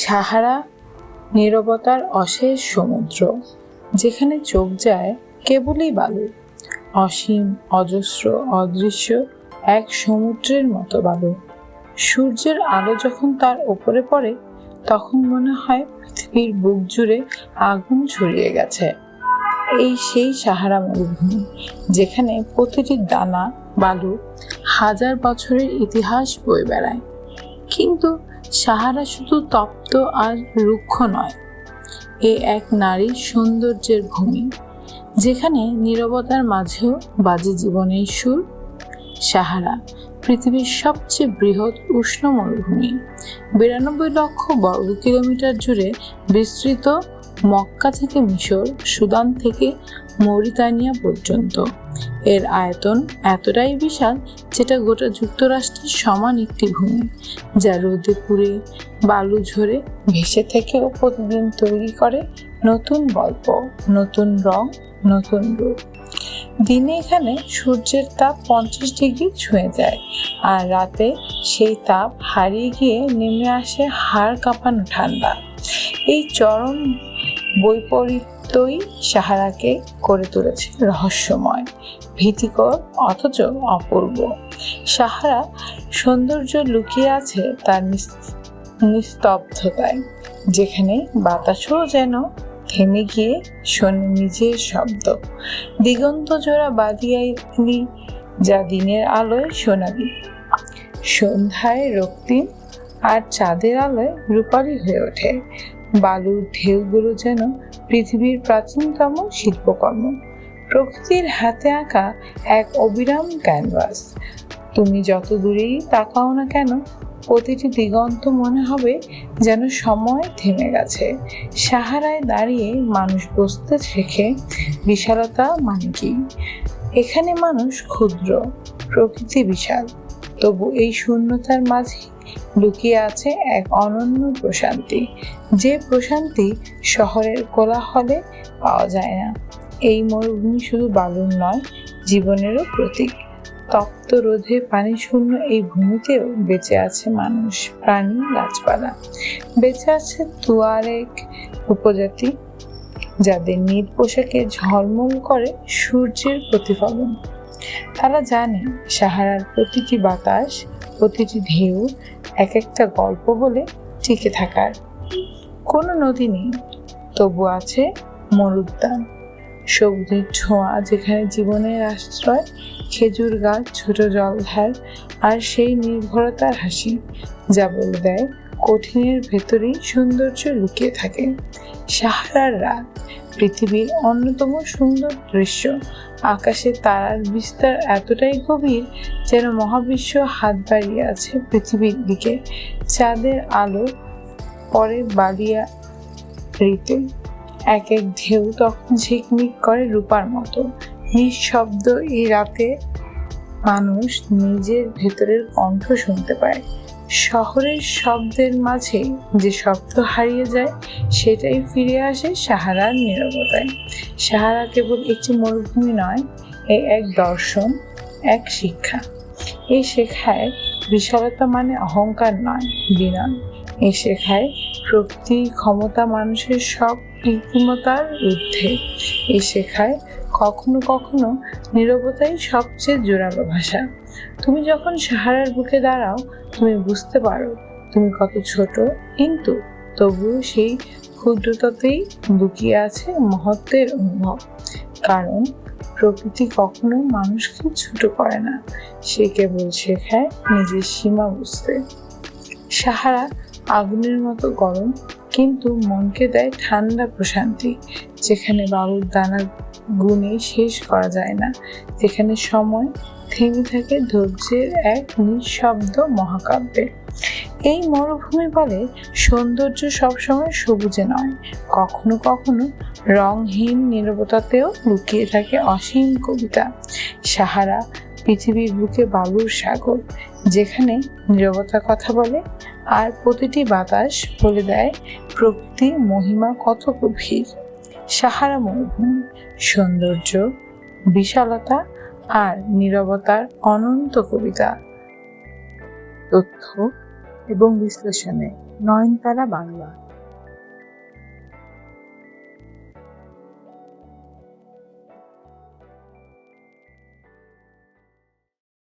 সাহারা নীরবতার অশেষ সমুদ্র, যেখানে চোখ যায় কেবলই বালু, অসীম, অজস্র, অদৃশ্য এক সমুদ্রের মতো বালু। সূর্যের আলো যখন তার ওপরে পড়ে, তখন মনে হয় পৃথিবীর বুক জুড়ে আগুন ছড়িয়ে গেছে। এই সেই সাহারা মরুভূমি, যেখানে প্রতিটি দানা, বালু হাজার বছরের ইতিহাস বয়ে বেড়ায়। কিন্তু সাহারা শুধু তপ্ত আর রুক্ষ নয়, এ এক নারীর সৌন্দর্যের ভূমি, যেখানে নিরবতার মাঝেও বাজে জীবনের সুর। সাহারা পৃথিবীর সবচেয়ে বৃহৎ উষ্ণ মরুভূমি বিরানব্বই লক্ষ বর্গ কিলোমিটার জুড়ে বিস্তৃত মক্কা থেকে মিশর, সুদান থেকে মৌরিতানিয়া পর্যন্ত। এর আয়তন এতটাই বিশাল যেটা গোটা যুক্তরাষ্ট্রের সমান একটি ভূমি, যা রোদে পুড়ে বালু ঝরে ভেসে থেকেও প্রতিদিন তৈরি করে নতুন গল্প, নতুন রং, নতুন রূপ। দিনে এখানে সূর্যের তাপ পঞ্চাশ ডিগ্রি ছুঁয়ে যায়, আর রাতে সেই তাপ হারিয়ে গিয়ে নেমে আসে হাড় কাঁপানো ঠান্ডা। এই চরম বৈপরীত্যই সাহারাকে করে তুলেছে রহস্যময়, ভীতিকর, অথচ অপূর্ব। সাহারা সৌন্দর্য লুকিয়ে আছে তার নিস্তব্ধতায়, যেখানে বাতাসও যেন থেমে গিয়ে শোনে নিজের শব্দ। দিগন্ত জোড়া বাদিয়ালি যা দিনের আলোয় সোনালি। সন্ধ্যায় রক্তিম আর চাঁদের আলোয় রূপালী হয়ে ওঠে। বালুর ঢেউগুলো যেন পৃথিবীর প্রাচীনতম শিল্পকর্ম। প্রকৃতির হাতে আঁকা এক অবিরাম ক্যানভাস। তুমি যত দূরেই তাকাও না কেন, প্রতিটি দিগন্ত মনে হবে যেন সময় থেমে গেছে। সাহারায় দাঁড়িয়ে মানুষ বসতে শেখে, বিশালতা মানে কি? এখানে মানুষ ক্ষুদ্র, প্রকৃতি বিশাল। তবু এই শূন্যতার মাঝে লুকিয়ে আছে এক অনন্য প্রশান্তি। যে প্রশান্তি শহরের কোলাহলে পাওয়া যায় না। এই মরুভূমি শুধু বালুর নয়, জীবনেরও প্রতীক। তপ্ত রোধে পানি শূন্য এই ভূমিতেও বেঁচে আছে মানুষ, প্রাণী, গাছপালা। বেঁচে আছে তুয়ারেক উপজাতি, যাদের নীল পোশাকে ঝলমল করে সূর্যের প্রতিফলন। তারা জানে সাহারার প্রতিটি বাতাস প্রতিটি ঢেউ এক একটা গল্প বলে টিকে থাকার। কোনো নদী নেই তবু আছে মরুদ্যান সবুজের ছোঁয়া যেখানে জীবনের আশ্রয়, খেজুর গাছ, ছোট জলধার আর সেই নির্ভরতার হাসি যা বলে দেয় কঠিনের ভেতরেই সৌন্দর্য লুকিয়ে থাকে। সাহারার রাত পৃথিবীর অন্যতম সুন্দর দৃশ্য। আকাশে তারার বিস্তার এতটাই গভীর যেন মহাবিশ্ব হাত বাড়িয়ে আছে পৃথিবীর দিকে। চাঁদের আলো পরে বালিয়া ঋতে এক এক ঢেউ তখন ঝিকমিক করে রূপার মতো। নিঃশব্দ এই রাতে মানুষ নিজের ভেতরের কণ্ঠ শুনতে পায়। শহরের শব্দের মাঝে যে শব্দ হারিয়ে যায়, সেটাই ফিরে আসে সাহারার নীরবতায়। সাহারা কেবল একটি মরুভূমি নয়, এ এক দর্শন, এক শিক্ষা। এই শেখায় বিশালতা মানে অহংকার নয়, বিনয়। এই শেখায় প্রকৃতির ক্ষমতা, মানুষের সব কৃত্রিমতার ঊর্ধ্বে। এই শেখায় কখনো কখনো নীরবতাই সবচেয়ে জোরালো ভাষা। তুমি যখন সাহারার বুকে দাঁড়াও, তুমি বুঝতে পারো তুমি কত ছোট। কিন্তু তবুও সেই ক্ষুদ্রতাতেই লুকিয়ে আছে মহত্বের অনুভব। কারণ প্রকৃতি কখনো মানুষকে ছোট করে না। সে কেবল শেখায় নিজের সীমা বুঝতে। সাহারা আগুনের মতো গরম, কিন্তু মনকে দেয় ঠান্ডা প্রশান্তি, যেখানে বাবুর দানা গুণে শেষ করা যায় না। যেখানে সময়, থেমে থাকে ধৈর্যের এক নিঃশব্দ মহাকাব্যে। এই মরুভূমি বলে সৌন্দর্য সবসময় সবুজে নয়। কখনো কখনো রংহীন নীরবতাতেও লুকিয়ে থাকে অসীম কবিতা। সাহারা, পৃথিবীর বুকে বালুর সাগর, যেখানে নীরবতা কথা বলে, আর প্রতিটি বাতাস বলে দেয়, প্রকৃতি, মহিমা কত গভীর। সাহারা মরুভূমি সৌন্দর্য বিশালতা আর নিরবতার অনন্ত কবিতা। তথ্য এবং বিশ্লেষণে নয়নতারা বাংলা।